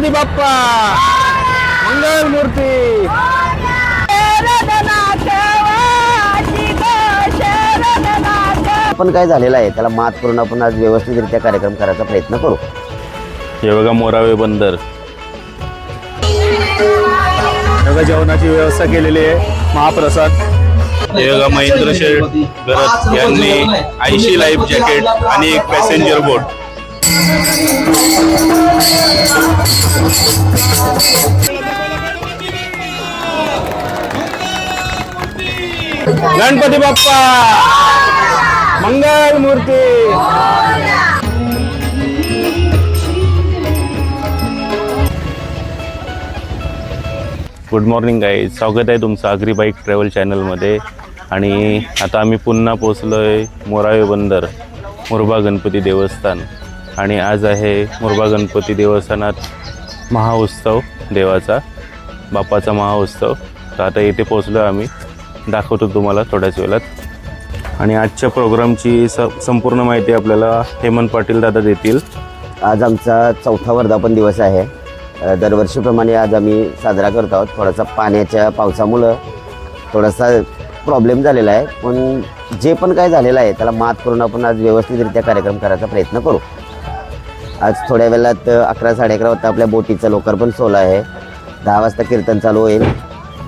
गणपती बाप्पा. मंगल मूर्ती. पण काय झालेलं आहे? त्याला मात करून आपण आज व्यवस्थितरित्या कार्यक्रम करायचा प्रयत्न करू. हे बघा मोरावे बंदर. बघा जेवणाची व्यवस्था केलेली आहे. महाप्रसाद. हे बघा महेंद्र शेठ गरत यांनी ऐंशी लाईफ जॅकेट आणि एक पॅसेंजर बोट गणपती बाप्पा! मंगल मूर्ती! गुड मॉर्निंग आहे स्वागत आहे तुमचं आगरी बाईक ट्रॅव्हल चॅनलमध्ये आणि आता आम्ही पुन्हा पोचलो आहे मोरावे बंदर मुरबा गणपती देवस्थान. आणि आज आहे मुरबा गणपती देवस्थानात महाउत्सव देवाचा बाप्पाचा महाउत्सव. तर आता इथे पोचलो आम्ही. दाखवतो तुम्हाला थोड्याच वेळात. आणि आजच्या प्रोग्रामची स संपूर्ण माहिती आपल्याला हेमंत पाटील दादा देतील. आज आमचा चौथा वर्धापन दिवस आहे. दरवर्षीप्रमाणे आज आम्ही साजरा करत आहोत. थोडासा पाण्याच्या पावसामुळं थोडासा प्रॉब्लेम झालेला आहे. पण जे पण काय झालेलं आहे त्याला मात करून आपण आज व्यवस्थितरित्या कार्यक्रम करायचा प्रयत्न करू. आज थोड्या वेळात अकरा साडे अकरा वाजता आपल्या बोटीचं लोकार्पण सोहळा आहे. दहा वाजता कीर्तन चालू होईल.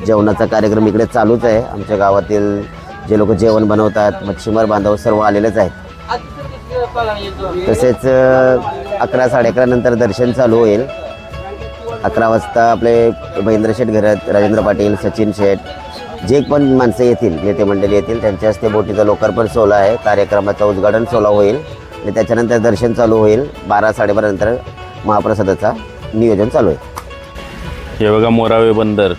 जेवणाचा कार्यक्रम इकडे चालूच आहे. आमच्या गावातील जे लोक जेवण बनवतात मच्छीमार बांधव सर्व आलेलेच आहेत. तसेच अकरा साडे अकरा नंतर दर्शन चालू होईल. अकरा वाजता आपले महेंद्र शेठ घरात राजेंद्र पाटील सचिन शेठ जे पण माणसं येतील नेते मंडळी येतील त्यांच्या हस्ते बोटीचा लोकार्पण सोहळा आहे. कार्यक्रमाचा उद्घाटन सोहळा होईल. आणि त्याच्यानंतर दर्शन चालू होईल. बारा साडेबारा नंतर महाप्रसादाचा नियोजन चालू आहे. हे बघा मोरावे बंदर.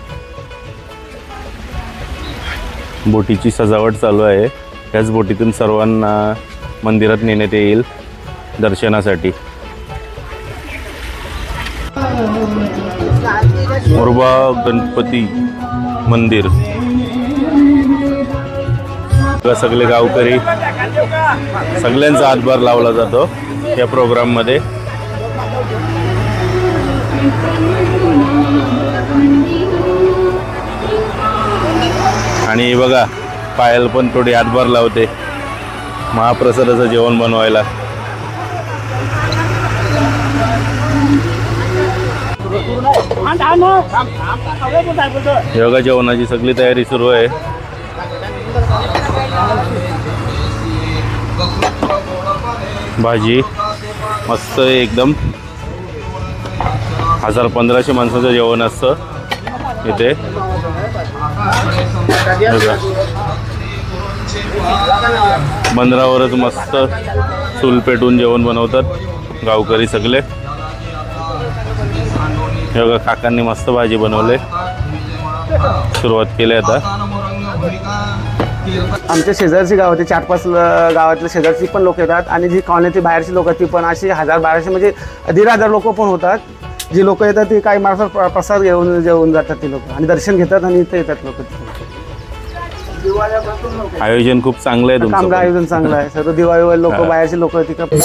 बोटीची सजावट चालू आहे. त्याच बोटीतून सर्वांना मंदिरात नेण्यात येईल दर्शनासाठी. मोरबा गणपती मंदिर. सगळे गावकरी सगळ्यांचा हातभार लावला जातो या प्रोग्राममध्ये. आणि बघा पायल पण थोडी हातभार लावते. महाप्रसादाचं जेवण बनवायला. योगा जेवणाची सगळी तयारी सुरू आहे. भाजी मस्त एकदम. हजार पंधराशे माणसाचं जेवण असतं इथे. बंदरावरच मस्त चूल पेटून जेवण बनवतात गावकरी सगळे. हे बघा काकांनी मस्त भाजी बनवले. सुरुवात केली आता. आमच्या शेजारची गाव होती चार पाच ल- गावातले शेजारची पण लोक येतात आणि जी कॉलनीची बाहेरची लोक ती पण अशी हजार बाराशे म्हणजे दीड हजार लोक पण होतात जी लोक येतात ती काही माणसं प्र- प्रसाद घेऊन जेवून जातात ती लोक आणि दर्शन घेतात आणि इथे येतात लोक आयोजन खूप चांगलं आहे पण. आयोजन चांगलं आहे सर्व दिवाळीवर लोक. बाहेरची लोक तिकडे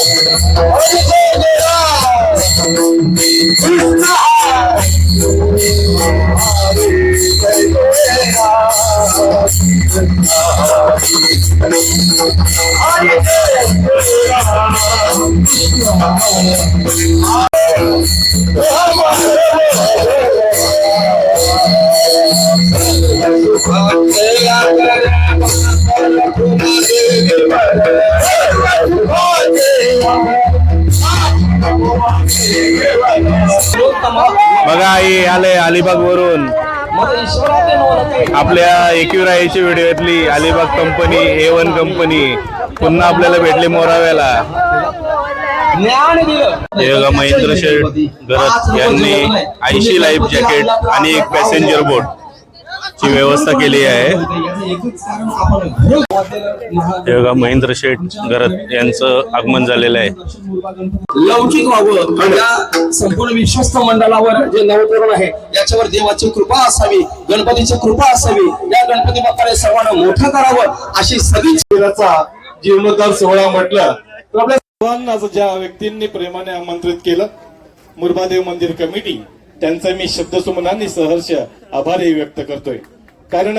आपल्या एकविराईची व्हिडिओतली Alibag company A one company पुन्हा आपल्याला भेटली मोराव्याला. हे महेंद्र शेठ गरत यांनी ऐंशी लाईफ जॅकेट आणि एक पॅसेंजर बोट ची व्यवस्था केली आहे. हे बघा महेंद्र शेठ गरत यांचं आगमन झालेलं आहे. लौकिक व्हावं. या संपूर्ण विश्वस्त मंडळावर जे नवतरुण आहे याच्यावर देवाची कृपा असावी गणपतीची कृपा असावी. या गणपती बाप्पाने सर्वांना मोठं करावं अशी सगळी मंदिराचा जीर्णोद्धार सोहळा म्हटलं. तर आपल्या सर्वांना असं ज्या व्यक्तींनी प्रेमाने आमंत्रित केलं मुरबादेव मंदिर कमिटी त्यांचा मी शब्दसुमनांनी सहर्ष आभारही व्यक्त करतोय. कारण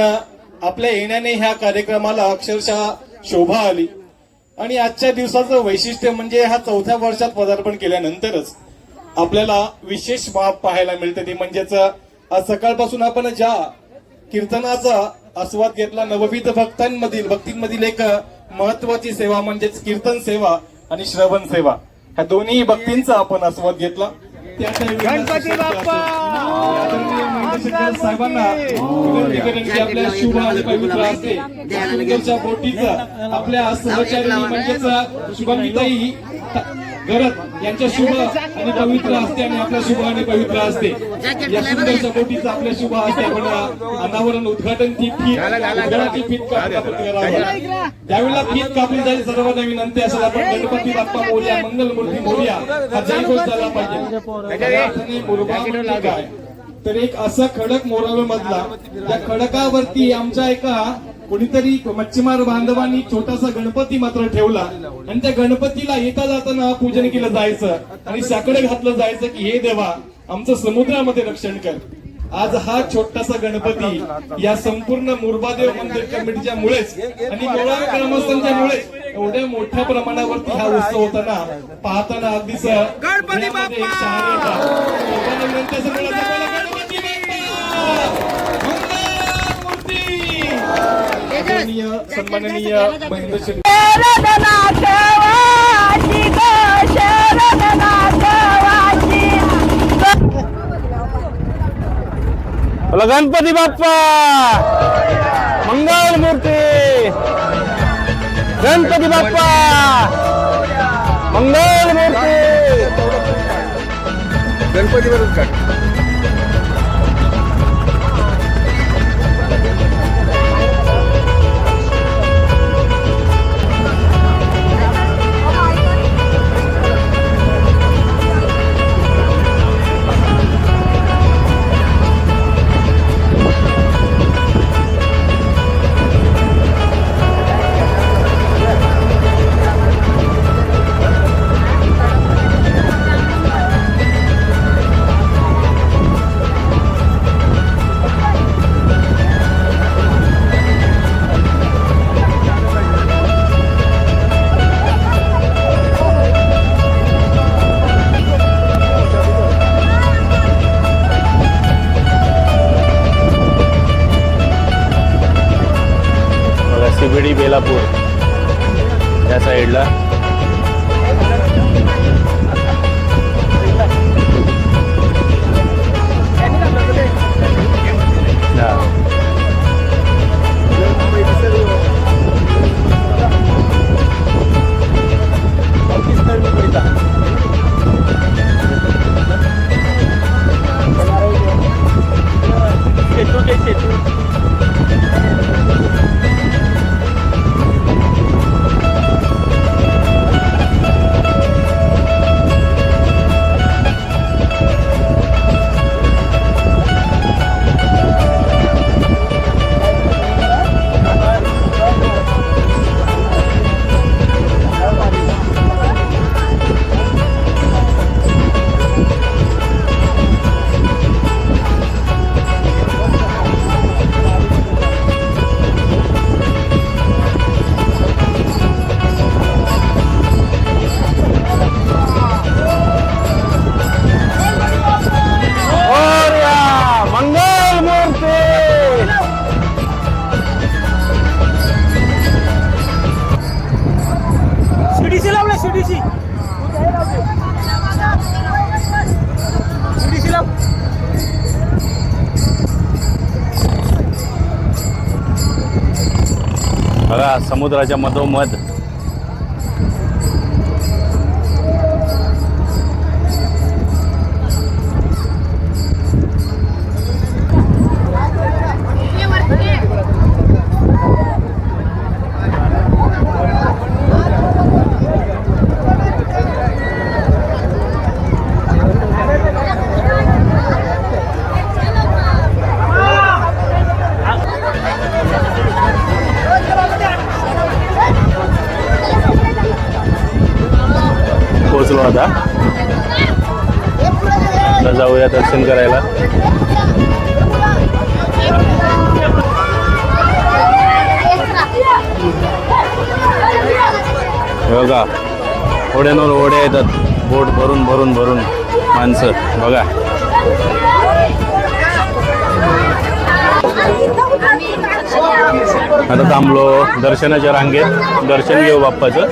आपल्या येण्याने ह्या कार्यक्रमाला अक्षरशः शोभा आली. आणि आजच्या दिवसाचं वैशिष्ट्य म्हणजे हा चौथ्या वर्षात पदार्पण केल्यानंतरच आपल्याला विशेष बाब पाहायला मिळते. ती म्हणजेच आज सकाळपासून आपण ज्या कीर्तनाचा आस्वाद घेतला नवविध भक्तांमधील भक्तींमधील एक महत्वाची सेवा म्हणजेच कीर्तन सेवा आणि श्रवण सेवा. ह्या दोन्ही भक्तींचा आपण आस्वाद घेतला. गणपती साहेबांना विनंती करेन की आपल्या शुभ आणि पवित्र असते. बोटीचं आपल्या सहचारी म्हणजेच शुभांगीताई गरज यांच्या शुभ आणि पवित्र असते आणि आपल्या शुभ आणि पवित्र असते. या सुंदरच्या बोटीचं आपल्या शुभ असते. आपण अनावरण उद्घाटन ती फीत उद्घाटनाची फीत त्यावेळेला फीत कापून जाईल सर्वांना विनंती असेल आपण गणपती बाप्पा मोर्या मंगलमूर्ती मोर्या हा जयघोष झाला पाहिजे. तर एक असा खडक मोरावे मधला त्या खडकावरती आमच्या एका कोणीतरी मच्छीमार बांधवांनी छोटासा गणपती मात्र ठेवला. आणि त्या गणपतीला येता जाताना पूजन केलं जायचं. आणि साकडे घातलं जायचं की हे देवा आमचं समुद्रामध्ये रक्षण कर. आज हा छोटासा गणपती या संपूर्ण मुरबादेव मंदिर कमिटीच्या मुळेच आणि मोळा ग्रामस्थांच्या मुळेच एवढ्या मोठ्या प्रमाणावरती हा उत्सव होताना पाहताना अगदीच गणपती विनंती असेल मला जपायला गणपती बाप्पा! मंगलमूर्ती! आदरणीय सन्माननीय महेंद्र गणपती बाप्पा! मंगल मूर्ती! गणपती बाप्पा! मंगल मूर्ती! बघा सीडीसी लावला सीडीसी सीडीसी लाव. बघा समुद्राच्या मधोमध दर्शन करायला. बघा ओढ्यांवर ओढ्या येतात. बोट भरून भरून भरून माणसं. बघा. आता थांबलो. दर्शनाच्या रांगेत. दर्शन घेऊ बाप्पाचं.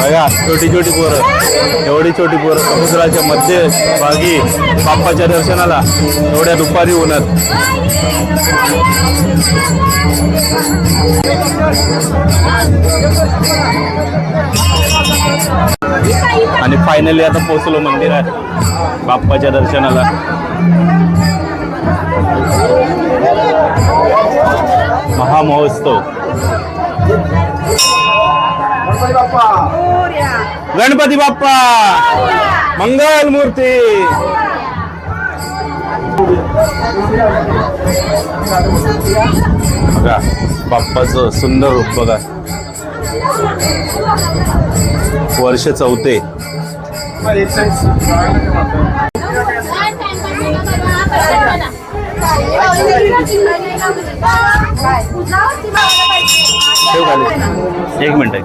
बघा छोटी छोटी पोरं. एवढी छोटी पोरं. समुद्राच्या मध्य भागी बाप्पाच्या दर्शनाला एवढ्या दुपारी होणार. आणि फायनली आता पोचलो मंदिरात. बाप्पाच्या दर्शनाला. महामहोत्सव गणपती बाप्पा. मंगल मूर्ती. बघा बाप्पाचं सुंदर रूप बघा. वर्ष चौथे. ठेव खाली. एक मिनिट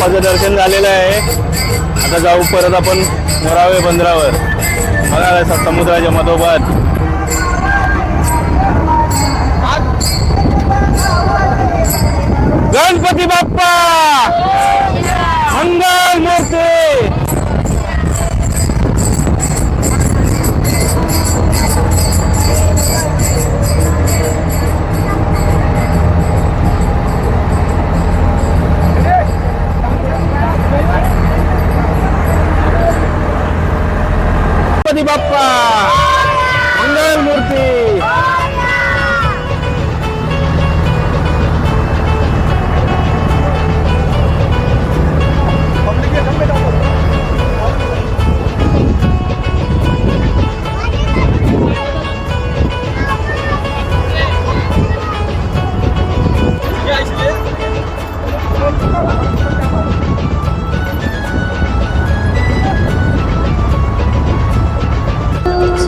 बाप्पाचं दर्शन झालेलं आहे. आता जाऊ परत आपण मोरावे बंदरावर. बघा समुद्राच्या मधोमध. गणपती बाप्पा!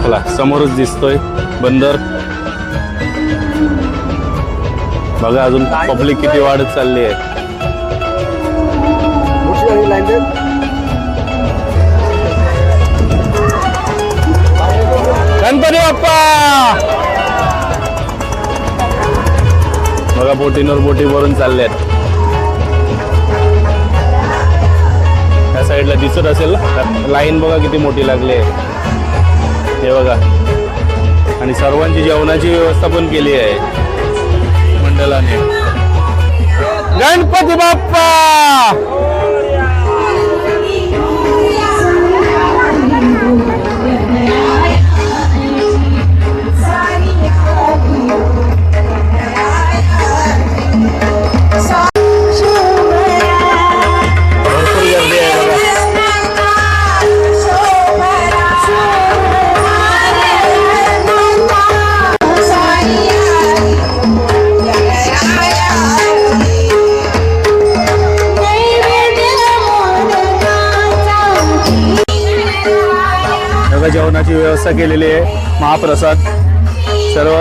चला समोरच दिसतोय बंदर. बघा अजून पब्लिक किती वाढत चालली आहे. गणपती बाप्पा! बघा बोटींवर बोटी भरून चालल्यात त्या साईडला दिसत असेल ना? लाईन बघा किती मोठी लागली आहे. हे बघा आणि सर्वांची जेवणाची व्यवस्था पण केली आहे. मंडळाने. गणपती बाप्पा! व्यवस्था केलेली आहे. महाप्रसाद. सर्व.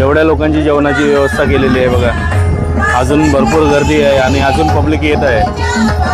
एवढ्या लोकांची जेवणाची व्यवस्था केलेली आहे बघा. अजून भरपूर गर्दी आहे आणि अजून पब्लिक येत आहे.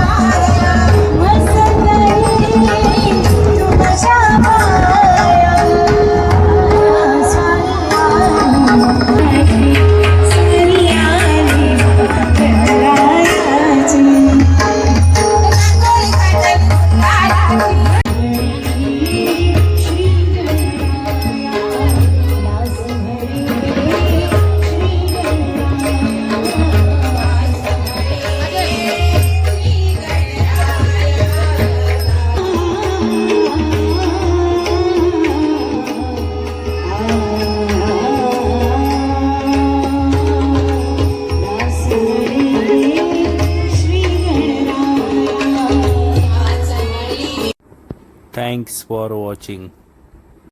for watching.